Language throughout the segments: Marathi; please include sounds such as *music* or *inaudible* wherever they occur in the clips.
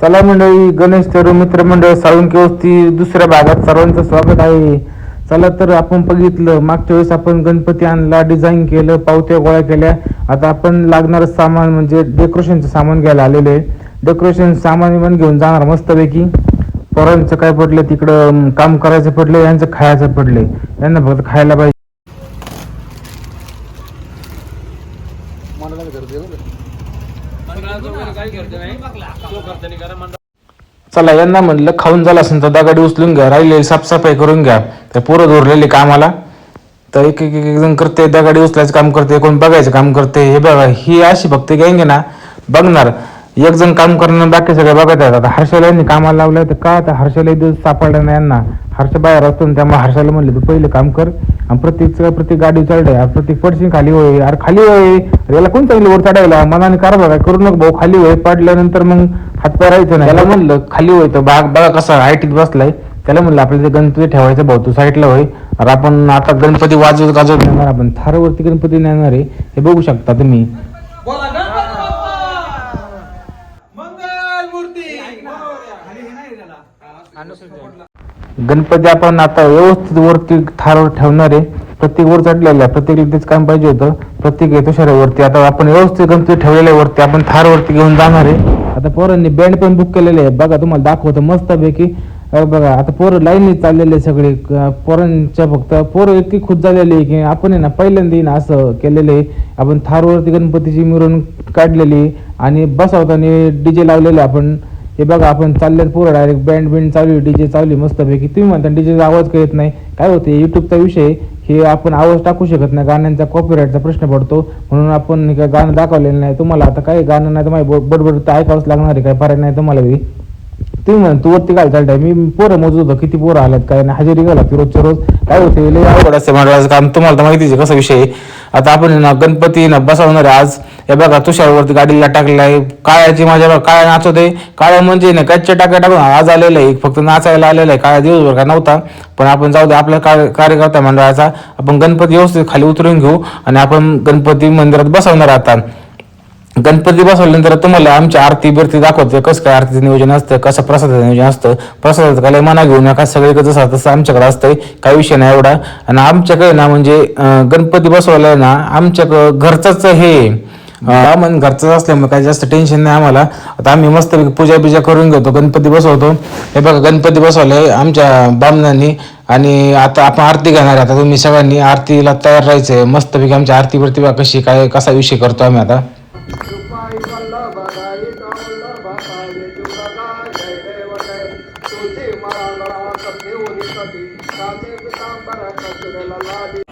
चला मंडळी गणेश थेरू मित्रमंडळ साळुंकी वस्ती दुसऱ्या भागात सर्वांचं स्वागत आहे. चला तर आपण बघितलं मागच्या वेळेस आपण गणपती आणला डिझाईन केलं पावत्या गोळ्या केल्या. आता आपण लागणारं सामान म्हणजे डेकोरेशनचं सामान घ्यायला आलेलं आहे. डेकोरेशन सामान पण घेऊन जाणार मस्तपैकी. पोरांचं काय पडलं तिकडं काम करायचं पडलं यांचं खायचं पडलं. यांना फक्त खायला पाहिजे. चला यांना म्हणलं खाऊन झालं असेल तर दगाडी उचलून घ्या राहिलेली साफसफाई करून घ्या. तर पोरं धोरलेली कामाला. तर एक एक एक जण करते दगाडी उचलायचं काम करते कोण बघायचं काम करते. हे बघा ही अशी भक्ती गँग ना बघणार. एक जण काम करणार बाकी सगळे बघत आहेत. आता हर्षाला यांनी कामाला लावलं तर का आता हर्षाला दिवस सापडला नाही यांना. हर्ष बाहेर असतो ना त्यामुळे हर्षाला म्हणले तू पहिले काम कर आणि प्रत्येक प्रत्येक गाडी चढले प्रत्येक पडशी खाली होय अरे खाली होय. याला कोण चांगली वर चढायला? मनाने कारभार करू नको भाऊ खाली होय. पडल्यानंतर मग हातपाय राहायचं नाही. त्याला म्हणलं खाली होय तर बाग बघा कसा आयटीत बसलाय. त्याला म्हणलं आपल्याला ते गणपती ठेवायचं भाऊ तू साईडला होय. अरे आपण आता गणपती वाजवत गाजवत नेणार आपण. थारवरती गणपती नेणार आहे. हे बघू शकता तुम्ही. बोला गणपती बाप्पा! मंगल मूर्ती गणपती आपण आता व्यवस्थित वरती थारवर ठेवणार आहे. प्रत्येक वर चढलेला आहे प्रत्येक तेच काम पाहिजे होतं. प्रत्येक येतो शहरावरती आता आपण व्यवस्थित गणपती ठेवलेल्या वरती आपण थारवरती घेऊन जाणार आहे. आता पोरांनी बँड पण बुक केलेले आहे बघा तुम्हाला दाखवतो मस्तपैकी. बघा आता पोरं लाईनने चाललेले आहे सगळे. पोरांच्या फक्त पोरं इतकी खुश झालेली आहे की आपण आहे ना पहिल्यांदा ना असं केलेलं आहे. आपण थारवरती गणपतीची मिरवणूक काढलेली आणि बसवताना डीजे लावलेले आहे आपण. हे बघा आपण चालले पोरं डायरेक्ट बँड बिंड चालू डीजे चालू मस्तपैकी. तुम्ही म्हणता डीजेचा आवाज कळत नाही. काय होते युट्यूबचा विषय आहे, हे आपण आवाज टाकू शकत नाही गाण्यांचा कॉपीराईटचा प्रश्न पडतो. म्हणून आपण काय गाणं दाखवलेलं नाही. तुम्हाला आता काही गाणं नाही तर माझी बडबड तर ऐकावंच लागणार आहे काय पर्याय नाही तुम्हाला तुम्ही म्हणतो तू वरती काय चालताय मी पोरं मोजत होतो किती पोरं आल्यात काय नाही. हजेरी घाला की रोजच्या रोज. काय होते लय अवघड असते मंडळाचं काम. तुम्हाला तर माहितीच आहे कसा विषय आहे. आता आपण ना गणपती ना बसवणार आहे आज. हे बघा तुषारवरती गाडीला टाकलाय काळ्याची माझ्या बघा, काळ्या नाचत आहे काळ्या म्हणजे ना कच्च्या टाक्या टाकून आज आलेलं आहे. फक्त नाचायला आलेलं आहे. काळ्या दिवसभर काय नव्हता. पण आपण जाऊ दे आपल्या कार्य कार्यकर्ता मंडळाचा. आपण गणपती व्यवस्थित खाली उतरून घेऊ आणि आपण गणपती मंदिरात बसवणार आता. गणपती बसवल्यानंतर तुम्हाला आमच्या आरती बिरती दाखवते. कसं काय आरतीचं नियोजन असतं कसं प्रसादाचं नियोजन असतं प्रसादाचं काय मना घेऊ नका सगळीकडे जसं तसं आमच्याकडे असतंय काही विषय नाही एवढा. आणि आमच्याकडे ना म्हणजे गणपती बसवलाय ना आमच्याकडं घरचंच हे मन घरचंच असल्यामुळे काही जास्त टेन्शन नाही आम्हाला. आता आम्ही मस्त पूजा बिजा करून घेतो गणपती बसवतो. हे बघा गणपती बसवलाय आमच्या बामणांनी. आणि आता आपण आरती घेणार आहे आता तुम्ही सगळ्यांनी आरतीला तयार राहायचंय. मस्तपैकी आमच्या आरती बिरती बघा कशी काय कसा विषय करतो आम्ही आता. रुपाई वल्लभाई वल्लभाई जुगदा जय देव जय तुझी मला उदितती काचे पितांबर कचुरला लादी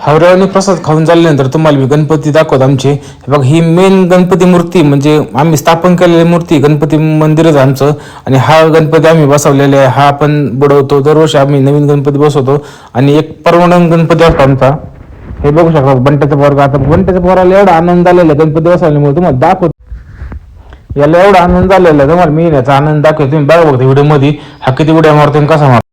हावऱ्याने प्रसाद खाऊन झाल्यानंतर तुम्हाला मी गणपती दाखवत आमचे. बघा ही मेन गणपती मूर्ती म्हणजे आम्ही स्थापन केलेली मूर्ती गणपती मंदिरच आमचं. आणि हा गणपती आम्ही बसवलेला आहे. हा आपण बुडवतो. दरवर्षी आम्ही नवीन गणपती बसवतो. आणि एक परमनंट गणपती असतो आमचा. हे बघू शकता बंट्याचा पोरगा. आता बंट्याच्या पोराला एवढा आनंद आलेला गणपती बसवल्यामुळे तुम्हाला दाखवतो. याला एवढा आनंद झालेला आहे. तुम्हाला मी याचा आनंद दाखवतो तुम्ही बघा बघता व्हिडिओमध्ये. हा किती उड्या मारतो आणि कसा मारतो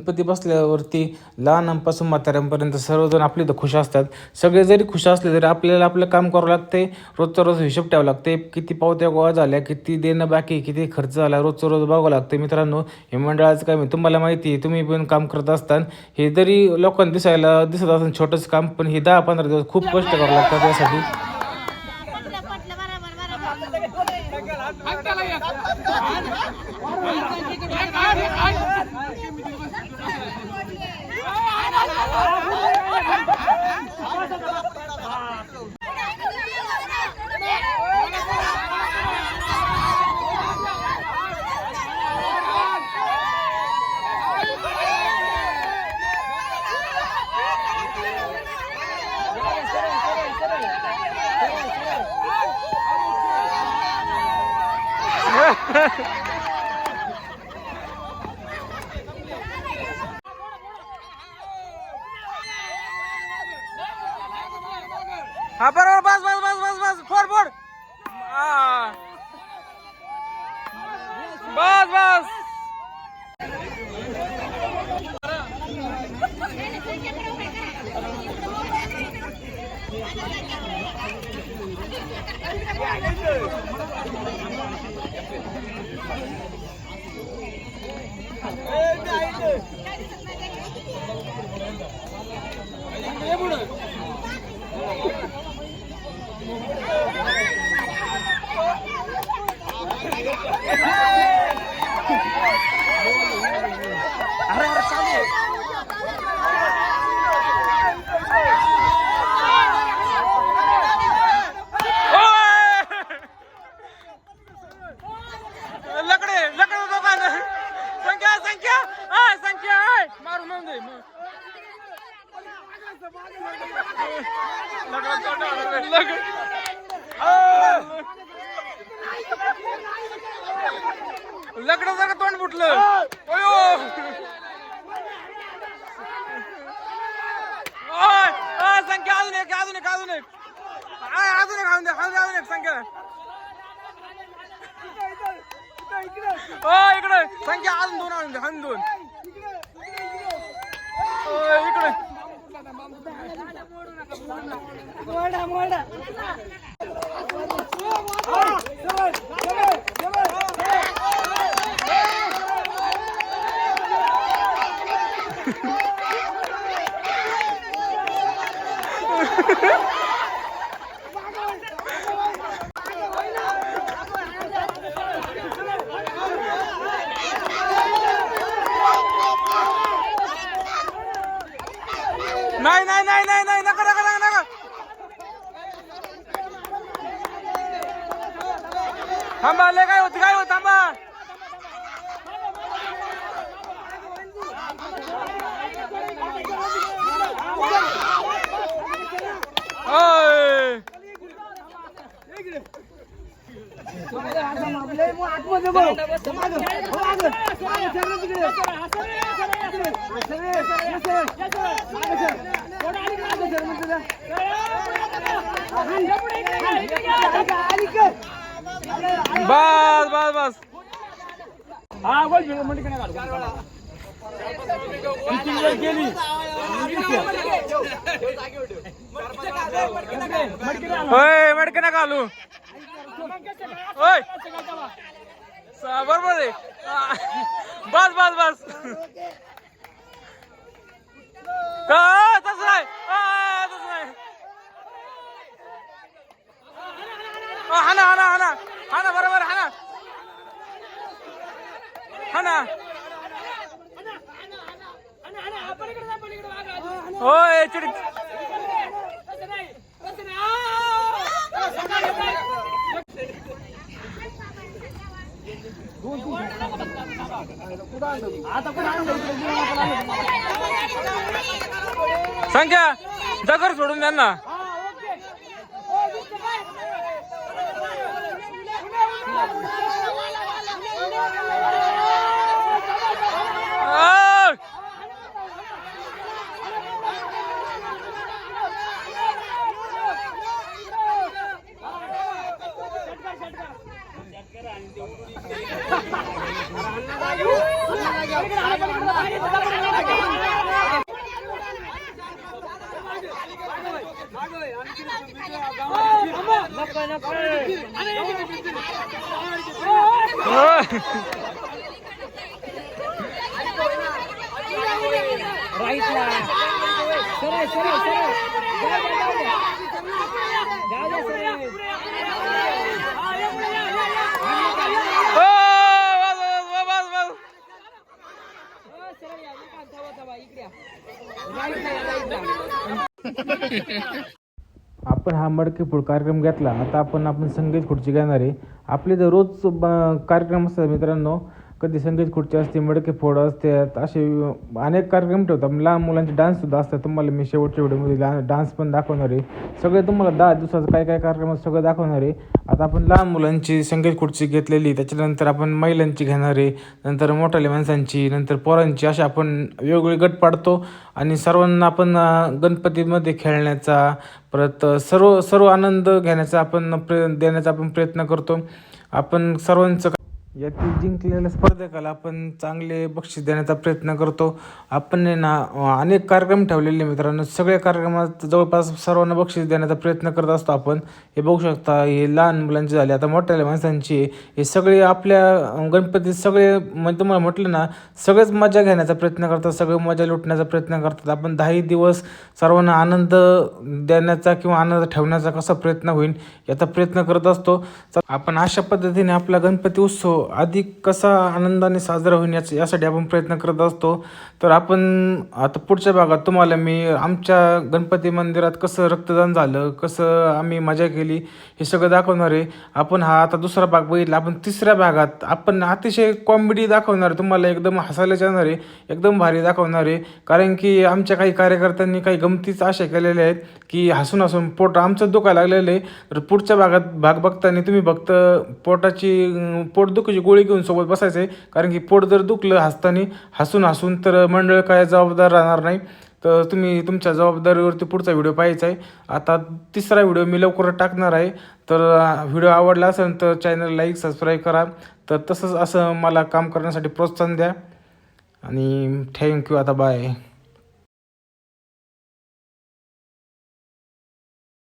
गणपती बसल्यावरती लहानांपासून म्हाताऱ्यांपर्यंत सर्वजण आपले तर खुश असतात. सगळे जरी खुश असले तरी आपल्याला आपलं काम करावं लागते रोजचा रोज हिशोब ठेवावं लागते किती पावत्या गोळा झाल्या किती देणं बाकी किती खर्च झाला रोजचं रोज बघावं लागते मित्रांनो हे मंडळाचं काय तुम्हाला माहिती आहे तुम्ही पण काम करत असताना हे जरी लोकांना दिसायला दिसत असताना छोटंसं काम पण हे दहा पंधरा दिवस खूप कष्ट करावं लागतात त्यासाठी हा बरोबर बस बस बस बस बस फोड फोड. बस बस *laughs* ओय! लकडे लकडे दोघांना संख्या संख्या आय संख्या आय मारू म्हणून दे लकडं जरा तोंड फुटलं. अयो. संख्या अजून एक अजून एक अजून एक. आय, अजून एक अजून दे हाऊन अजून एक संख्या. ओ इकडे. संख्या अजून दोन आणून दे हाऊन दोन ओ, इकडे नाही नाही नाही नाही नाही नका नका नका नका थांबा लय काय होत काय होत थांबा ओय. बस बस बस. होय मडके नका घालू. होय. बरोबर आहे. बस बस बस. तसं नाही. तसं नाही. हाना हाना हाना. हाना बरोबर हाना. हाना. होय चिड. संख्या जगर सोडून द्या ना. అన్నదాయు అన్నదాయు అన్నదాయు રાઈટ સરસ સરસ સરસ हा मडके फूड कार्यक्रम घेतला. आता आपण आपण संगीत खुर्ची घेणार आहे. आपले जर रोज ब- कार्यक्रम असतात मित्रांनो. कधी संगीत खुर्ची असते मडके फोड असतात असे अनेक कार्यक्रम ठेवतात. लहान मुलांचे डान्ससुद्धा असतात. तुम्हाला मी शेवटच्या व्हिडिओमध्ये डान्स पण दाखवणार आहे. सगळे तुम्हाला दहा दिवसाचं काय काय कार्यक्रम सगळं दाखवणार आहे. आता आपण लहान मुलांची संगीत खुर्ची घेतलेली त्याच्यानंतर आपण महिलांची घेणार आहे. नंतर मोठ्याल्या माणसांची नंतर पोरांची अशा आपण वेगवेगळे गट पाडतो. आणि सर्वांना आपण गणपतीमध्ये खेळण्याचा परत सर्व सर्व आनंद घेण्याचा आपण प्रे देण्याचा आपण प्रयत्न करतो. आपण सर्वांचं यातील जिंकलेल्या स्पर्धकाला आपण चांगले बक्षीस देण्याचा प्रयत्न करतो. आपण आहे ना अनेक कार्यक्रम ठेवलेले मित्रांनो. सगळ्या कार्यक्रमात जवळपास सर्वांना बक्षीस देण्याचा प्रयत्न करत असतो आपण. हे बघू शकता हे लहान मुलांची झाले आता मोठ्या माणसांची हे सगळे आपल्या गणपती गणपतीत सगळे म्हणजे तुम्हाला म्हटलं ना सगळेच मजा घेण्याचा प्रयत्न करतात सगळे मजा लुटण्याचा प्रयत्न करतात. आपण दहाही दिवस सर्वांना आनंद देण्याचा किंवा आनंद ठेवण्याचा कसा प्रयत्न होईल याचा प्रयत्न करत असतो. तर आपण अशा पद्धतीने आपला गणपती उत्सव अधिक कसा आनंदाने साजरा होईल याच यासाठी आपण प्रयत्न करत असतो. तर आपण आता पुढच्या भागात तुम्हाला मी आमच्या गणपती मंदिरात कसं रक्तदान झालं कसं आम्ही मजा केली हे सगळं दाखवणार आहे. आपण हा आता दुसरा भाग बघितला. आपण तिसऱ्या भागात आपण अतिशय कॉमेडी दाखवणार आहे. तुम्हाला एकदम हसायला जाणार आहे एकदम भारी दाखवणार आहे. कारण की आमच्या काही कार्यकर्त्यांनी काही गमतीच अशा केलेल्या आहेत की हसून हसून पोट आमचं दुखायला लागलेलं आहे. तर पुढच्या भागात भाग बघताना तुम्ही फक्त पोटाची अं, पोटदुखीची गोळी घेऊन सोबत बसायचं आहे कारण की पोट जर दुखलं हसताना हसून हसून तर मंडळ काय जबाबदार राहणार नाही. तर तुम्ही तुमच्या जबाबदारीवरती पुढचा व्हिडिओ पाहायचा आहे. आता तिसरा व्हिडिओ मी लवकरच टाकणार आहे. तर व्हिडिओ आवडला असेल तर चॅनल लाईक सबस्क्राईब करा. तर तसंच असं मला काम करण्यासाठी प्रोत्साहन द्या. आणि थँक्यू आता बाय